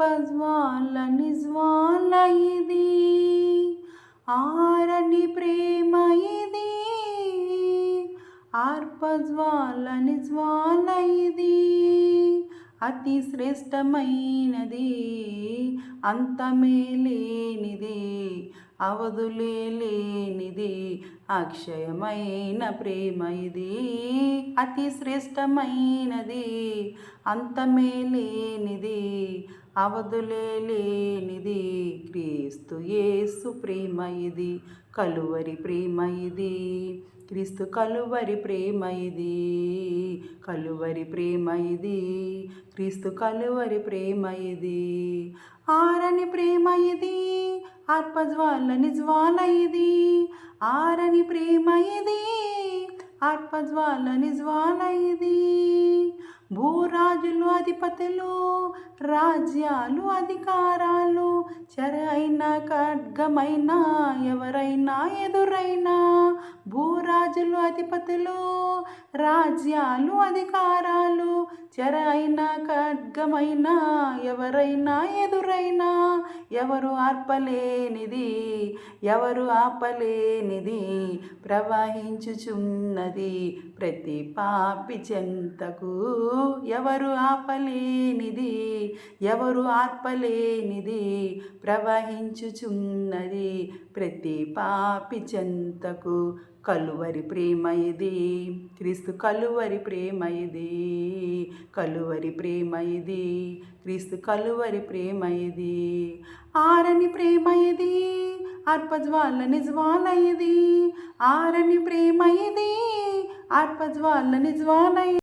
ఆర్పజ్వాల నిజ్వాల ఇది ఆరని ప్రేమ ఇది ఆర్పజ్వాల నిజ్వాల ఇది. అతి శ్రేష్టమైనది అంతమే లేనిది అవధులే లేనిది అక్షయమైన ప్రేమ ఇది. అతి శ్రేష్టమైనది అంతమే లేనిది అవధులేనిది క్రీస్తు యేసు ప్రేమ ఇది కలువరి ప్రేమ ఇది. క్రీస్తు కలువరి ప్రేమ ఇది కలువరి ప్రేమ ఇది. క్రీస్తు కలువరి ప్రేమ ఇది ఆరని ప్రేమ ఇది ఆత్మజ్వాలని జ్వాల ఇది. ఆరని ప్రేమ ఇది ఆత్మజ్వాలని జ్వాల ఇది. భూరా సర్వాధిపతులు రాజ్యాలు అధికారాలు చెర అయినా ఖడ్గమైనా ఎవరైనా ఎదురైనా భూరాజులు అధిపతులు రాజ్యాలు అధికారాలు చెర అయినా ఖడ్గమైనా ఎవరైనా ఎదురైనా ఎవరు ఆర్పలేనిది ఎవరు ఆపలేనిది ప్రవహించుచున్నది ప్రతి పాపి చెంతకు. ఎవరు ఆపలేనిది ఎవరు ఆర్పలేనిది ప్రవహించుచున్నది ప్రతి పాపి చెంతకు. కలువరి ప్రేమ ఇది క్రీస్తు కలువరి ప్రేమ ఇది. కలువరి ప్రేమ ఇది క్రీస్తు కలువరి ప్రేమ ఇది ఆరని ప్రేమ ఇది ఆర్పజ్వాలని జ్వాల ఇది ఆరని ప్రేమ ఇది ఆర్పజ్వాలని జ్వాల